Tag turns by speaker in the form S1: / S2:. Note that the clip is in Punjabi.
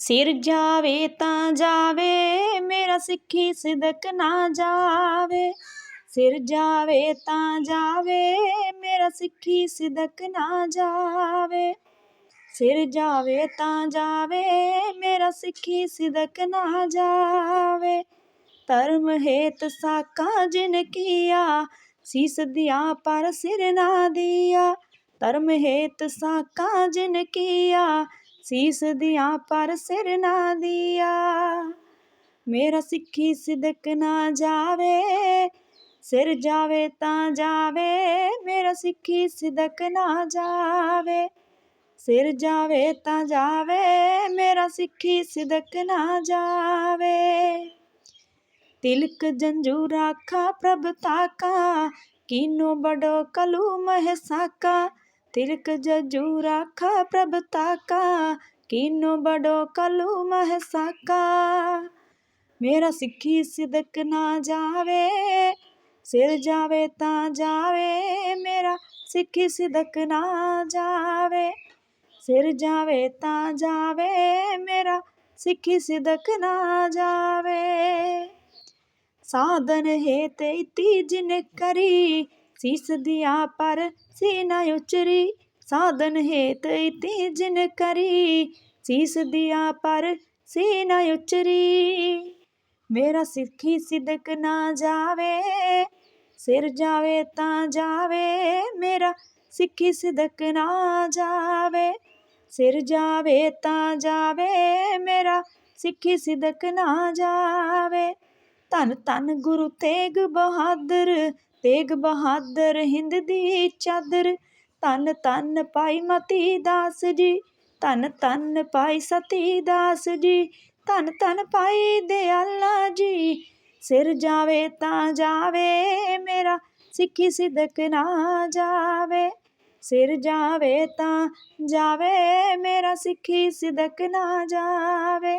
S1: ਸਿਰ ਜਾਵੇ ਤਾਂ ਜਾਵੇ, ਮੇਰਾ ਸਿੱਖੀ ਸਿਦਕ ਨਾ ਜਾਵੇ। ਸਿਰ ਜਾਵੇ ਤਾਂ ਜਾਵੇ, ਮੇਰਾ ਸਿੱਖੀ ਸਿਦਕ ਨਾ ਜਾਵੇ। ਸਿਰ ਜਾਵੇ ਤਾਂ ਜਾਵੇ, ਮੇਰਾ ਸਿੱਖੀ ਸਿਦਕ ਨਾ ਜਾਵੇ। ਧਰਮ ਹੇਤ ਸਾਕਾ ਜਿਨ ਕੀਆ, ਸੀਸ ਦਿਆ ਪਰ ਸਿਰ ਨਾ ਦਿਆ। ਧਰਮ ਹੇਤ ਸਾਕਾ ਜਿਨ ਕੀਆ ਸੀਸ ਦੀਆਂ ਪਰ ਸਿਰ ਨਾ ਦਿਆ। ਮੇਰਾ ਸਿੱਖੀ ਸਿਦਕ ਨਾ ਜਾਵੇ, ਸਿਰ ਜਾਵੇ ਤਾਂ ਜਾਵੇ। ਮੇਰਾ ਸਿੱਖੀ ਸਿਦਕ ਨਾ ਜਾਵੇ, ਸਿਰ ਜਾਵੇ ਤਾਂ ਜਾਵੇ। ਮੇਰਾ ਸਿੱਖੀ ਸਿਦਕ ਨਾ ਜਾਵੇ। ਤਿਲਕ ਜੰਜੂ ਰਾਖਾ ਪ੍ਰਭ ਤਾਕਾ, ਕੀਨੋ ਬੜੋ ਕਲੂ ਮਹਿ ਸਾਕਾ। ਤਿਲਕ ਜੰਜੂ ਰਾਖਾ ਪ੍ਰਭ ਤਾਕਾ, ਕੀਨੋ ਬੜੋ ਕਲੂ ਮਹਿ ਸਾਕਾ। ਮੇਰਾ ਸਿੱਖੀ ਸਿਦਕ ਨਾ ਜਾਵੇ, ਸਿਰ ਜਾਵੇ ਤਾਂ ਜਾਵੇ, ਮੇਰਾ ਸਿੱਖੀ ਸਿਦਕ ਨਾ ਜਾਵੇ। ਸਿਰ ਜਾਵੇ ਤਾਂ ਜਾਵੇ, ਮੇਰਾ ਸਿੱਖੀ ਸਿਦਕ ਨਾ ਜਾਵੇ। ਸਾਧਨ ਹੈ ਤੇ ਇਤੀ ਜਿਨ ਕਰੀ ਸੀਸ ਦਿਆ ਪਰ ਸੀਨਾ ਉਚਰੀ, ਸਾਧਨ ਹੇਤ ਤੇ ਇਤੀ ਜਿਨ ਕਰੀ। ਸੀਸ ਦਿਆ ਪਰ ਸੀਨਾ ਉਚਰੀ, ਮੇਰਾ ਸਿੱਖੀ ਸਿਦਕ ਨਾ ਜਾਵੇ, ਸਿਰ ਜਾਵੇ ਤਾਂ ਜਾਵੇ, ਮੇਰਾ ਸਿੱਖੀ ਸਿਦਕ ਨਾ ਜਾਵੇ, ਸਿਰ ਜਾਵੇ ਤਾਂ ਜਾਵੇ, ਮੇਰਾ ਸਿੱਖੀ ਸਿਦਕ ਨਾ ਜਾਵੇ। ਧੰਨ ਧੰਨ ਗੁਰੂ ਤੇਗ ਬਹਾਦਰ ਤੇਗ ਬਹਾਦਰ ਹਿੰਦ ਦੀ ਚਾਦਰ। ਧੰਨ ਧੰਨ ਪਾਈ ਮਤੀ ਦਾਸ ਜੀ, ਧੰਨ ਧੰਨ ਭਾਈ ਸਤੀ ਦਾਸ ਜੀ, ਧੰਨ ਧੰਨ ਪਾਈ ਦਿਆਲਾ ਜੀ। ਸਿਰ ਜਾਵੇ ਤਾਂ ਜਾਵੇ ਮੇਰਾ, ਸਿੱਖੀ ਸਿਦਕ ਨਾ ਜਾਵੇ। ਸਿਰ ਜਾਵੇ ਤਾਂ ਜਾਵੇ ਮੇਰਾ, ਸਿੱਖੀ ਸਿਦਕ ਨਾ ਜਾਵੇ।